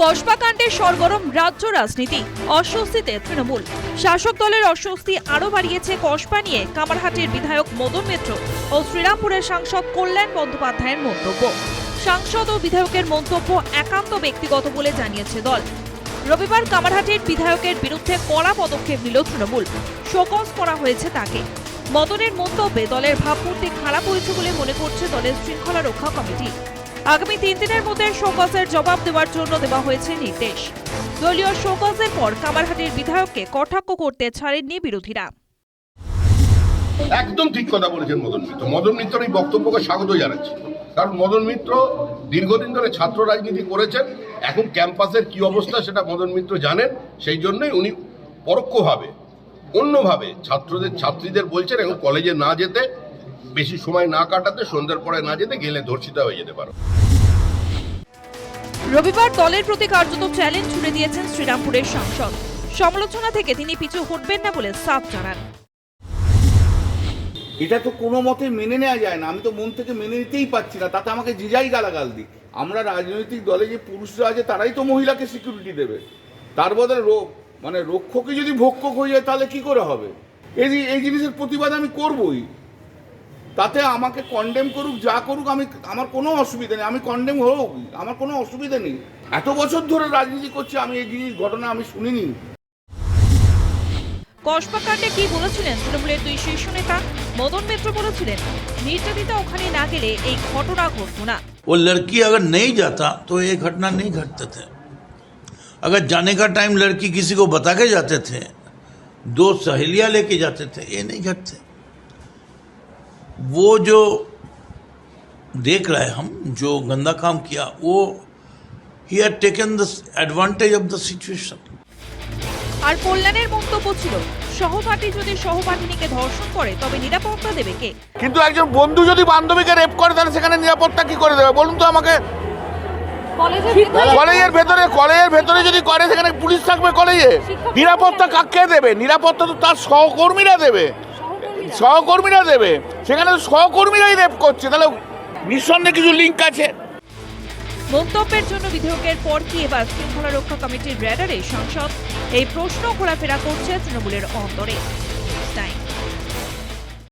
কসবা কাণ্ডে সরগরম রাজ্য রাজনীতি, অস্বস্তিতে তৃণমূল। শাসক দলের অস্বস্তি আরও বাড়িয়েছে কসবা নিয়ে কামারহাটির বিধায়ক মদন মিত্র ও শ্রীরামপুরের সাংসদ কল্যাণ বন্দ্যোপাধ্যায়ের মন্তব্য। সাংসদ ও বিধায়কের মন্তব্য একান্ত ব্যক্তিগত বলে জানিয়েছে দল। রবিবার কামারহাটির বিধায়কের বিরুদ্ধে কড়া পদক্ষেপ নিল তৃণমূল। শোকজ করা হয়েছে তাকে। মদনের মন্তব্যে দলের ভাবমূর্তি খারাপ হয়েছে বলে মনে করছে দলের শৃঙ্খলা রক্ষা কমিটি। আগামী তিন দিনের মধ্যে শোকজের জবাব দেওয়ার জন্য দেওয়া হয়েছে নির্দেশ। দলীয় শোকজের পর কামারহাটির বিধায়ককে কটাক্ষ করতে ছাড়েননি বিরোধীরা। একদম ঠিক কথা বলেছেন মদন মিত্র। মদন মিত্র এই বক্তব্যকে স্বাগত জানাচ্ছি। কারণ মদন মিত্র দীর্ঘদিন ধরে ছাত্র রাজনীতি করেছেন, এখন ক্যাম্পাসের কি অবস্থা সেটা মদন মিত্র জানেন, সেই জন্যই উনি পরোক্ষভাবে, অন্যভাবে ছাত্রদের, ছাত্রীদের বলছেন, এখন কলেজে না যেতে বেশি সময় না কাটাতে সন্ধ্যার পরে না যেতে গেলে ধর্ষিতা হয়ে যেতে পারো। রবিবার দলের প্রতি কার্যত চ্যালেঞ্জ ছুড়ে দিয়েছেন শ্রীরামপুরের সাংসদ। সমালোচনা থেকে তিনি পিছু হটবেন না বলে সাফ জানান। এটা তো কোনো মতে মেনে নেওয়া যায় না। আমি তো মন থেকে মেনে নিতেই পারছি না। তাতে আমাকে জিজাই গালাগাল দিক আমরা রাজনৈতিক দলে যে পুরুষরা আছে তারাই তো মহিলাকে সিকিউরিটি দেবে। তার বদলে রোগ মানে রক্ষকই যদি ভক্ষক হয়ে যায় তাহলে কি করে হবে? এই যে- এই জিনিসের প্রতিবাদ আমি করবই। তাতে আমাকে কন্ডেম করুক যা করুক আমি আমার কোনো অসুবিধা নেই আমি কন্ডেম হোক আমার কোনো অসুবিধা নেই এত বছর ধরে রাজনীতি করছি আমি এই জিনিস ঘটনা আমি শুনিনি কসবা কাণ্ডে কি বলেছিলেন তৃণমূলের দুই শীর্ষ নেতা মদন মিত্র বলেছিলেন নির্যাতিতা ওখানে না গেলে এই ঘটনা ঘটত না वो लड़की अगर नहीं जाता तो ये घटना नहीं घटते थे अगर जाने का टाइम लड़की किसी को बता के जाते थे दो सहेलियां लेके जाते थे ये नहीं घटते वो जो देख रहे हम जो गंदा काम किया वो ही had taken the advantage of the situation আর কল্যাণের মন্তব্য ছিল সহপাঠী যদি সহপাঠিনীকে ধর্ষণ করে তবে নিরাপত্তা দেবে কে কিন্তু একজন বন্ধু যদি বান্ধবীকে রেপ করে তাহলে সেখানে নিরাপত্তা কি করে দেবে বলুন তো আমাকে কলেজের ভেতরে কলেজের ভেতরে যদি করে সেখানে পুলিশ থাকবে কলেজে নিরাপত্তা কাকে দেবে নিরাপত্তা তো তার সহকর্মীরা দেবে সহকর্মীরা দেবে। সেখানে সহকর্মীরাই রেপ করছে। তাহলে নিঃসন্দেহে কিছু লিঙ্ক আছে। মন্তব্যের জন্য বিধায়কের পর কি এবার শৃঙ্খলা রক্ষা কমিটির র্যাডারে সংসদ? এই প্রশ্ন ঘোরাফেরা করছে তৃণমূলের অন্তরে।